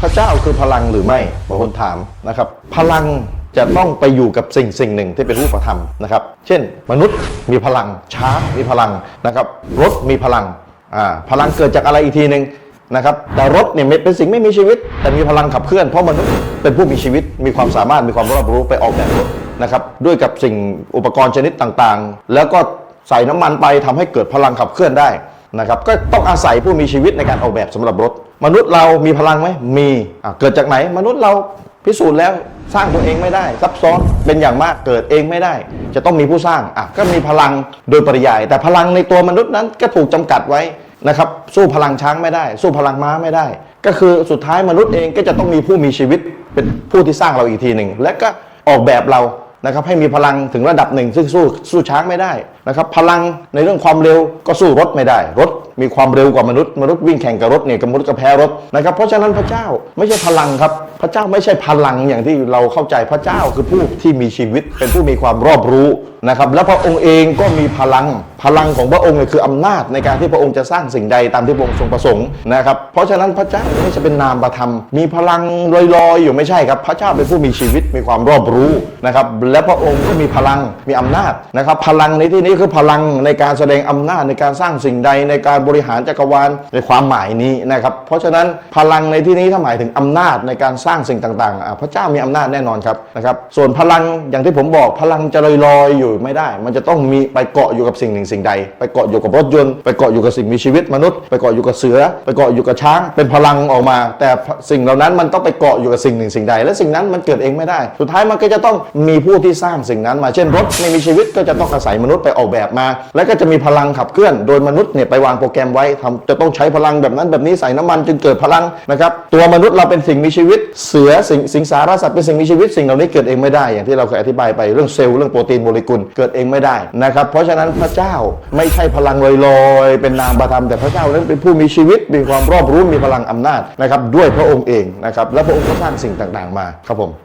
พระเจ้าคือพลังหรือไม่บางคนถามนะครับ พลังจะต้องไปอยู่กับสิ่งสิ่งหนึ่งที่เป็นรูปธรรมนะครับ เช่น มนุษย์มีพลัง ช้างมีพลังนะครับ รถมีพลังอ่าพลังเกิดจากอะไรอีกทีหนึ่งนะครับ แต่รถเนี่ยเป็นสิ่งไม่มีชีวิต แต่มีพลังขับเคลื่อนเพราะมนุษย์เป็นผู้มีชีวิต มีความสามารถมีความรอบรู้ไปออกแบบรถนะครับด้วยกับสิ่งอุปกรณ์ชนิดต่างๆ แล้วก็ใส่น้ำมันไปทำให้เกิดพลังขับเคลื่อนได้นะครับก็ต้องอาศัยผู้มีชีวิตในการออกแบบสำหรับรถ มนุษย์เรามีพลังไหมมีเกิดจากไหน มนุษย์เราพิสูจน์แล้วสร้างตัวเองไม่ได้ ซับซ้อนเป็นอย่างมากเกิดเองไม่ได้ จะต้องมีผู้สร้างอะก็มีพลังโดยปริยาย แต่พลังในตัวมนุษย์นั้นก็ถูกจำกัดไว้นะครับสู้พลังช้างไม่ได้ สู้พลังม้าไม่ได้ ก็คือสุดท้ายมนุษย์เองก็จะต้องมีผู้มีชีวิตเป็นผู้ที่สร้างเราอีกทีหนึ่งและก็ออกแบบเรา นะครับให้มีพลังถึงระดับหนึ่งซึ่งสู้สู้ช้างไม่ได้นะครับพลังในเรื่องความเร็วก็สู้รถไม่ได้ รถมีความเร็วกว่ามนุษย์มนุษย์วิ่งแข่งกับรถเนี่ยกับมนุษย์ก็แพ้รถนะครับเพราะฉะนั้นพระเจ้าไม่ใช่พลังครับ พระเจ้าไม่ใช่พลังอย่างที่เราเข้าใจพระเจ้าคือผู้ที่มีชีวิต เป็นผู้มีความรอบรู้นะครับและพระองค์เองก็มีพลังพลังของพระองค์เนี่ยคืออำนาจในการที่พระองค์จะสร้างสิ่งใดตามที่พระองค์ทรงประสงค์นะครับเพราะฉะนั้นพระเจ้าไม่ใช่เป็นนามประธรรม มีพลังลอยๆอยู่ไม่ใช่ครับพระเจ้าเป็นผู้มีชีวิตมีความรอบรู้นะครับและพระองค์ก็มีพลังมีอำนาจนะครับพลังในที่นี้คือพลังในการแสดงอำนาจในการสร้างสิ่งใดในการบริหารจักรวาลในความหมายนี้นะครับเพราะฉะนั้นพลังในที่นี้ถ้าหมายถึงอำนาจในการสร้างสิ่งต่างๆ พระเจ้ามีอำนาจแน่นอนครับนะครับส่วนพลังอย่างที่ผมบอกพลังจะลอยๆอยู่ไม่ได้ มันจะต้องมีไปเกาะอยู่กับสิ่งหนึ่งสิ่งใด ไปเกาะอยู่กับรถยนต์ไปเกาะอยู่กับสิ่งมีชีวิตมนุษย์ ไปเกาะอยู่กับเสือ ไปเกาะอยู่กับช้าง เป็นพลังออกมา แต่สิ่งเหล่านั้นมันต้องไปเกาะอยู่กับสิ่งหนึ่งสิ่งใด และสิ่งนั้นมันเกิดเองไม่ได้ สุดท้ายมันก็จะต้องมีผู้ที่สร้างสิ่งนั้นมา เช่นรถไม่มีชีวิตก็จะต้องอาศัยมนุษย์ไปออกแบบมา แล้วก็จะมีพลังขับเคลื่อน โดยมนุษย์เนี่ยไปวางโปรแกรมไว้ทำจะต้องใช้พลังแบบนั้นแบบนี้ใส่น้ำมันจึงเกิดพลังนะครับตัวมนุษย์เราเป็นสิ่งมีชีวิต เสือสิ่งสิงสารสัตว์เป็นสิ่งมีชีวิตสิ่งเหล่านี้เกิดเองไม่ได้อย่างที่เราเคยอธิบายไปเรื่องเซลล์เรื่องโปรตีนโมเลกุลเกิดเองไม่ได้นะครับ เพราะฉะนั้นพระเจ้าไม่ใช่พลังลอยๆ เป็นนามประธรรมแต่พระเจ้านั้นเป็นผู้มีชีวิตมีความรอบรู้มีพลังอำนาจนะครับด้วยพระองค์เองนะครับและพระองค์ก็สร้างสิ่งต่างๆมาครับผม